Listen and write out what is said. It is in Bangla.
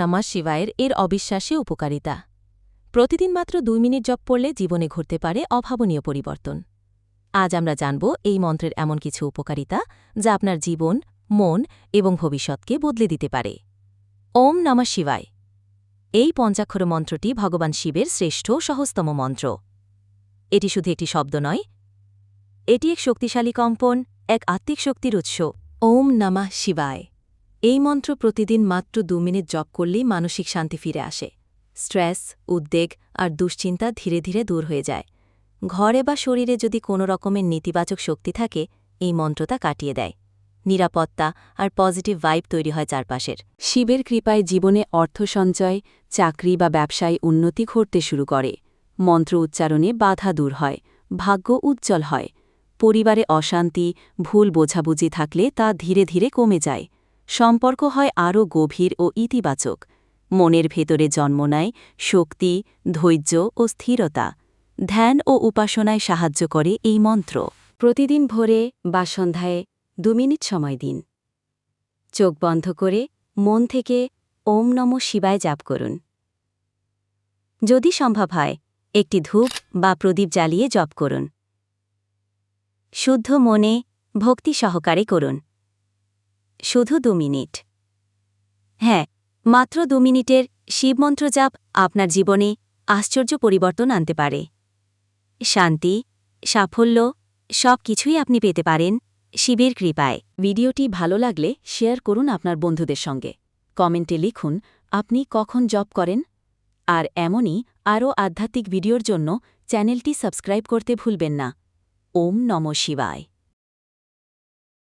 নমঃ শিবায়ের এর অবিশ্বাসী উপকারিতা। প্রতিদিন মাত্র দুই মিনিট জপ পড়লে জীবনে ঘটতে পারে অভাবনীয় পরিবর্তন। আজ আমরা জানব এই মন্ত্রের এমন কিছু উপকারিতা যা আপনার জীবন, মন এবং ভবিষ্যৎকে বদলে দিতে পারে। ওম নমঃ শিবায়। এই পঞ্চাক্ষর মন্ত্রটি ভগবান শিবের শ্রেষ্ঠ সহজতম মন্ত্র। এটি শুধু একটি শব্দ নয়, এটি এক শক্তিশালী কম্পন, এক আত্মিক শক্তির উৎস। ওম নমঃ শিবায়। এই মন্ত্র প্রতিদিন মাত্র দু মিনিট জপ করলেই মানসিক শান্তি ফিরে আসে। স্ট্রেস, উদ্বেগ আর দুশ্চিন্তা ধীরে ধীরে দূর হয়ে যায়। ঘরে বা শরীরে যদি কোনো রকমের নেতিবাচক শক্তি থাকে, এই মন্ত্রতা কাটিয়ে দেয়। নিরাপত্তা আর পজিটিভ ভাইব তৈরি হয় চারপাশের। শিবের কৃপায় জীবনে অর্থ সঞ্চয়, চাকরি বা ব্যবসায় উন্নতি ঘটতে শুরু করে। মন্ত্র উচ্চারণে বাধা দূর হয়, ভাগ্য উজ্জ্বল হয়। পরিবারে অশান্তি, ভুল বোঝাবুঝি থাকলে তা ধীরে ধীরে কমে যায়। সম্পর্ক হয় আরও গভীর ও ইতিবাচক। মনের ভেতরে জন্ম নেয় শক্তি, ধৈর্য ও স্থিরতা। ধ্যান ও উপাসনায় সাহায্য করে এই মন্ত্র। প্রতিদিন ভোরে বা সন্ধ্যায় দু মিনিট সময় দিন। চোখ বন্ধ করে মন থেকে ওম নম শিবায় জাপ করুন। যদি সম্ভব হয়, একটি ধূপ বা প্রদীপ জ্বালিয়ে জপ করুন। শুদ্ধ মনে ভক্তি সহকারে করুন। শুধু দু মিনিট। হ্যাঁ মাত্র দু মিনিটের শিবমন্ত্র জাপ আপনার জীবনে আশ্চর্য পরিবর্তন আনতে পারে। শান্তি, সাফল্য সব কিছুই আপনি পেতে পারেন শিবের কৃপায়। ভিডিওটি ভালো লাগলে শেয়ার করুন আপনার বন্ধুদের সঙ্গে। কমেন্টে লিখুন, আপনি কখন জব করেন? আর এমনই আরও আধ্যাত্মিক ভিডিওর জন্য চ্যানেলটি সাবস্ক্রাইব করতে ভুলবেন না। ওম নম শিবায়।